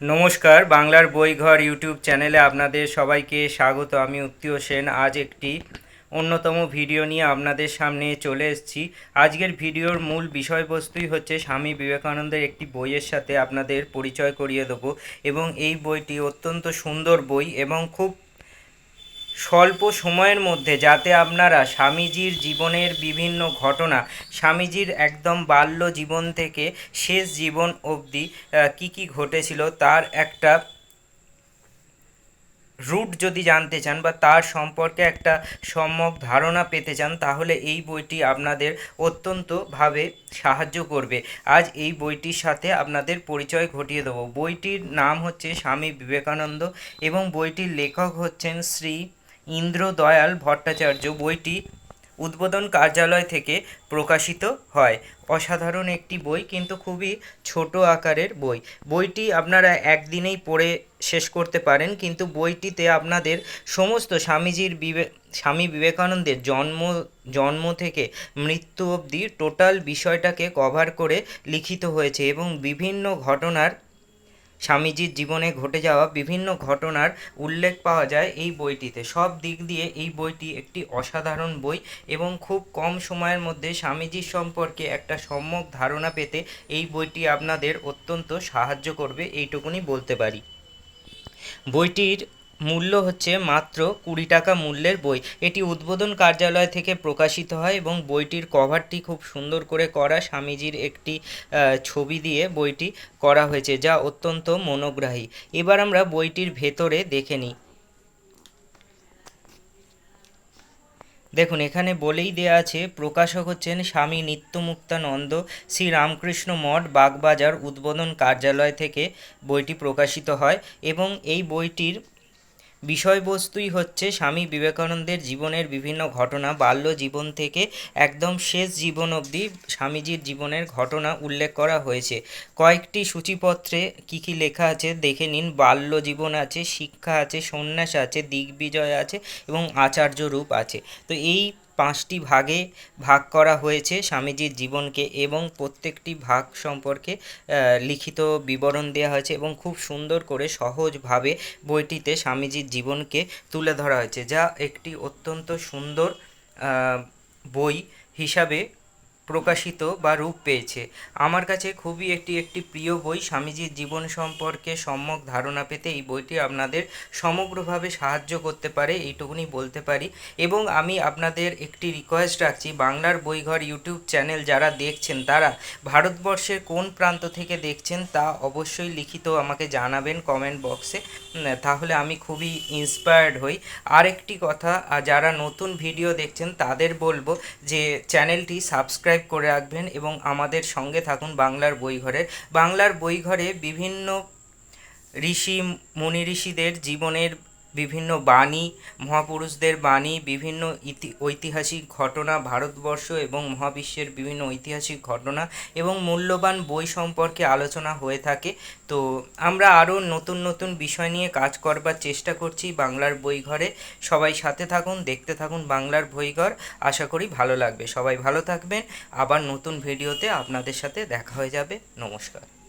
নমস্কার, বাংলার বইঘর ইউটিউব চ্যানেলে আপনাদের সবাইকে স্বাগত। আমি উত্তীয় সেন, আজ একটি অন্যতম ভিডিও নিয়ে আপনাদের সামনে চলে এসেছি। আজকের ভিডিওর মূল বিষয়বস্তুই হচ্ছে স্বামী বিবেকানন্দের একটি বইয়ের সাথে আপনাদের পরিচয় করিয়ে দেবো এবং এই বইটি অত্যন্ত সুন্দর বই এবং খুব স্বল্প সময়ের মধ্যে যাতে আপনারা স্বামীজির জীবনের বিভিন্ন ঘটনা, স্বামীজির একদম বাল্য জীবন থেকে শেষ জীবন অবধি কি কি ঘটেছিল তার একটা রুট যদি জানতে চান বা তার সম্পর্কে একটা সম্যক ধারণা পেতে চান, তাহলে এই বইটি আপনাদের অত্যন্তভাবে সাহায্য করবে। আজ এই বইটির সাথে আপনাদের পরিচয় ঘটিয়ে দেবো। বইটির নাম হচ্ছে স্বামী বিবেকানন্দ এবং বইটির লেখক হচ্ছেন শ্রী ইন্দ্রদয়াল ভট্টাচার্য বইটি উদ্বোধন কার্যালয় থেকে প্রকাশিত হয়। অসাধারণ একটি বই, কিন্তু খুবই ছোট আকারের বই। বইটি আপনারা একদিনেই পড়ে শেষ করতে পারেন, কিন্তু বইটিতে আপনাদের সমস্ত স্বামীজির বিবে, স্বামী বিবেকানন্দের জন্ম জন্ম থেকে মৃত্যু অবধি টোটাল বিষয়টাকে কভার করে লিখিত হয়েছে এবং বিভিন্ন ঘটনার স্বামীজির জীবনে ঘটে যাওয়া বিভিন্ন ঘটনার উল্লেখ পাওয়া যায় এই বইটিতে। সব দিক দিয়ে এই বইটি একটি অসাধারণ বই এবং খুব কম সময়ের মধ্যে স্বামীজির সম্পর্কে একটা সম্যক ধারণা পেতে এই বইটি আপনাদের অত্যন্ত সাহায্য করবে, এইটুকুনি বলতে পারি। বইটির মূল্য হচ্ছে মাত্র কুড়ি টাকা মূল্যের বই। এটি উদ্বোধন কার্যালয় থেকে প্রকাশিত হয় এবং বইটির কভারটি খুব সুন্দর করে করা স্বামীজির একটি ছবি দিয়ে বইটি করা হয়েছে, যা অত্যন্ত মনোগ্রাহী। এবার আমরা বইটির ভেতরে দেখে নিই। দেখুন, এখানে বলেই দেয়া আছে, প্রকাশক হচ্ছেন স্বামী নিত্যমুক্তানন্দ। শ্রী রামকৃষ্ণ মঠ, বাগবাজার উদ্বোধন কার্যালয় থেকে বইটি প্রকাশিত হয় এবং এই বইটির বিষয়বস্তুই হচ্ছে স্বামী বিবেকানন্দের জীবনের বিভিন্ন ঘটনা, বাল্য জীবন থেকে একদম শেষ জীবন অবধি স্বামীজির জীবনের ঘটনা উল্লেখ করা হয়েছে। কয়েকটি সূচিপত্রে কী কী লেখা আছে দেখে নিন। বাল্য জীবন আছে, শিক্ষা আছে, সন্ন্যাস আছে, দিগ্বিজয় আছে এবং আচার্য রূপ আছে। তো এই পাঁচটি ভাগে ভাগ করা হয়েছে স্বামীজির জীবনকে এবং প্রত্যেকটি ভাগ সম্পর্কে লিখিত বিবরণ দেওয়া হয়েছে এবং খুব সুন্দর করে সহজভাবে বইটিতে স্বামীজির জীবনকে তুলে ধরা হয়েছে, যা একটি অত্যন্ত সুন্দর বই হিসাবে প্রকাশিত বা রূপ পেয়েছে। আমার কাছে খুবই একটি একটি প্রিয় বই স্বামীজির জীবন সম্পর্কে সম্যক ধারণা পেতে এই বইটি আপনাদের সমগ্রভাবে সাহায্য করতে পারে, এইটুকুনি বলতে পারি। এবং আমি আপনাদের একটি রিকোয়েস্ট রাখছি, বাংলার বইঘর ইউটিউব চ্যানেল যারা দেখছেন, তারা ভারতবর্ষের কোন প্রান্ত থেকে দেখছেন তা অবশ্যই লিখিত আমাকে জানাবেন কমেন্ট বক্সে তাহলে আমি খুবই ইন্সপায়ার্ড হই। আরেকটি কথা যারা নতুন ভিডিও দেখছেন, তাদের বলব যে চ্যানেলটি সাবস্ক্রাইব সাবস্ক্রাইব করে রাখবেন এবং আমাদের সঙ্গে থাকুন বাংলার বইঘরে। বাংলার বইঘরে বিভিন্ন ঋষি, মুনি ঋষিদের জীবনের বিভিন্ন বাণী, মহাপুরুষদের বাণী, বিভিন্ন ইতি, ঐতিহাসিক ঘটনা, ভারতবর্ষ এবং মহাবিশ্বের বিভিন্ন ঐতিহাসিক ঘটনা এবং মূল্যবান বই সম্পর্কে আলোচনা হয়ে থাকে। তো আমরা আরও নতুন নতুন বিষয় নিয়ে কাজ করবার চেষ্টা করছি বাংলার বই ঘরে। সবাই সাথে থাকুন, দেখতে থাকুন বাংলার বইঘর আশা করি ভালো লাগবে। সবাই ভালো থাকবেন। আবার নতুন ভিডিওতে আপনাদের সাথে দেখা হয়ে যাবে। নমস্কার।